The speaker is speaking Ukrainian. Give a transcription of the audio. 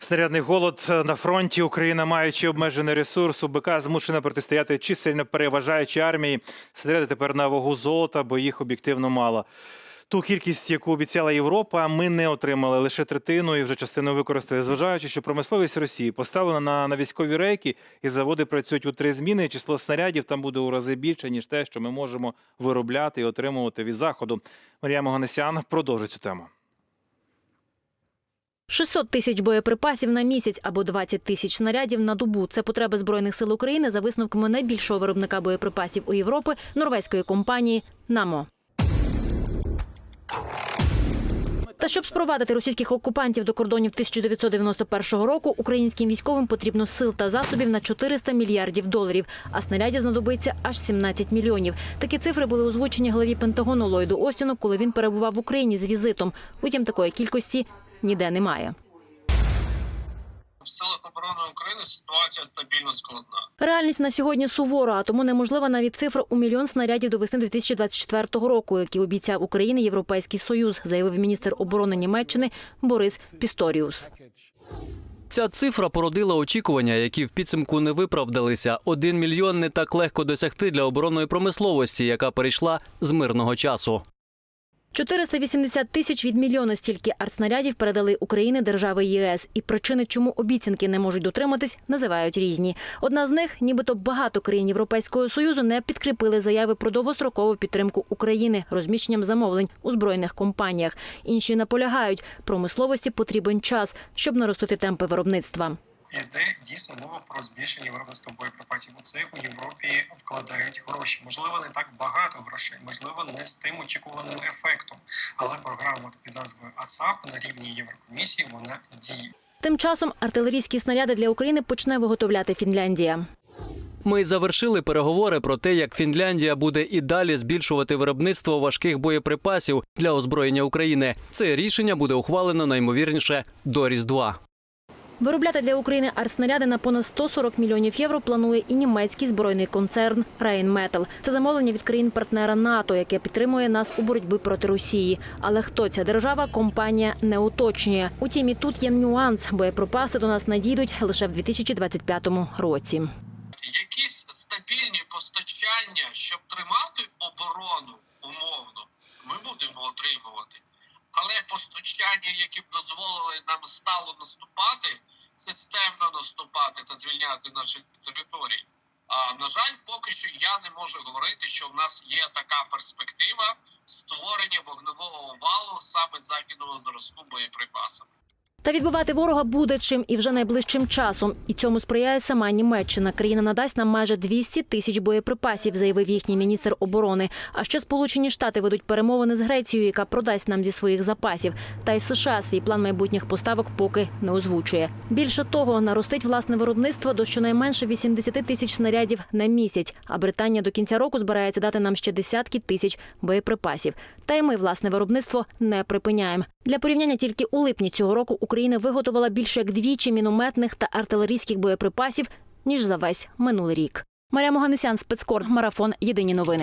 Снарядний голод на фронті. Україна, маючи обмежений ресурс, УБК змушена протистояти чисельно переважаючій армії. Снаряди тепер на вагу золота, бо їх об'єктивно мало. Ту кількість, яку обіцяла Європа, ми не отримали лише третину і вже частину використали, зважаючи, що промисловість Росії поставлена на, на військові рейки, і заводи працюють у три зміни. Число снарядів там буде у рази більше ніж те, що ми можемо виробляти і отримувати від заходу. Марія Моганесян продовжить цю тему. 600 тисяч боєприпасів на місяць або 20 тисяч снарядів на добу. Це потреби збройних сил України за висновками найбільшого виробника боєприпасів у Європи норвезької компанії Намо. Та щоб спровадити російських окупантів до кордонів 1991 року, українським військовим потрібно сил та засобів на 400 мільярдів доларів, а снарядів знадобиться аж 17 мільйонів. Такі цифри були озвучені главі Пентагону Ллойду Остіну, коли він перебував в Україні з візитом. Утім, такої кількості ніде немає. В силах оборони України ситуація стабільно складна. Реальність на сьогодні сувора, а тому неможлива навіть цифра у мільйон снарядів до весни 2024 року, які обіцяв Україні Європейський Союз, заявив міністр оборони Німеччини Борис Пісторіус. Ця цифра породила очікування, які в підсумку не виправдалися. Один мільйон не так легко досягти для оборонної промисловості, яка перейшла з мирного часу. 480 тисяч від мільйона стільки артснарядів передали Україні держави ЄС. І причини, чому обіцянки не можуть дотриматись, називають різні. Одна з них, нібито багато країн Європейського союзу не підкріпили заяви про довгострокову підтримку України розміщенням замовлень у збройних компаніях. Інші наполягають, промисловості потрібен час, щоб наростити темпи виробництва. Іде дійсно мова про збільшення виробництва боєприпасів. У це у Європі вкладають гроші. Можливо, не так багато грошей, можливо, не з тим очікуваним ефектом. Але програма під назвою АСАП на рівні Єврокомісії вона діє. Тим часом артилерійські снаряди для України почне виготовляти Фінляндія. Ми завершили переговори про те, як Фінляндія буде і далі збільшувати виробництво важких боєприпасів для озброєння України. Це рішення буде ухвалено наймовірніше до Різдва. Виробляти для України артснаряди на понад 140 мільйонів євро планує і німецький збройний концерн Rheinmetall. Це замовлення від країн-партнера НАТО, яке підтримує нас у боротьбі проти Росії. Але хто ця держава, компанія не уточнює. Утім, і тут є нюанс. Боєприпаси до нас надійдуть лише в 2025 році. Якісь стабільні постачання, щоб тримати оборону умовно, ми будемо отримувати. Але постачання, які б дозволили нам стало наступати, системно наступати та звільняти наші території. А на жаль, поки що я не можу говорити, що в нас є така перспектива створення вогневого валу саме західного зразку боєприпасами. Та відбивати ворога буде чим і вже найближчим часом. І цьому сприяє сама Німеччина. Країна надасть нам майже 200 тисяч боєприпасів, заявив їхній міністр оборони. А ще Сполучені Штати ведуть перемовини з Грецією, яка продасть нам зі своїх запасів. Та й США свій план майбутніх поставок поки не озвучує. Більше того, наростить власне виробництво до щонайменше 80 тисяч снарядів на місяць. А Британія до кінця року збирається дати нам ще десятки тисяч боєприпасів. Та й ми власне виробництво не припиняємо. Для порівняння тільки у липні цього року Україна виготовила більше як двічі мінометних та артилерійських боєприпасів ніж за весь минулий рік. Марія Моганесян, спецкор, марафон. Єдині новини.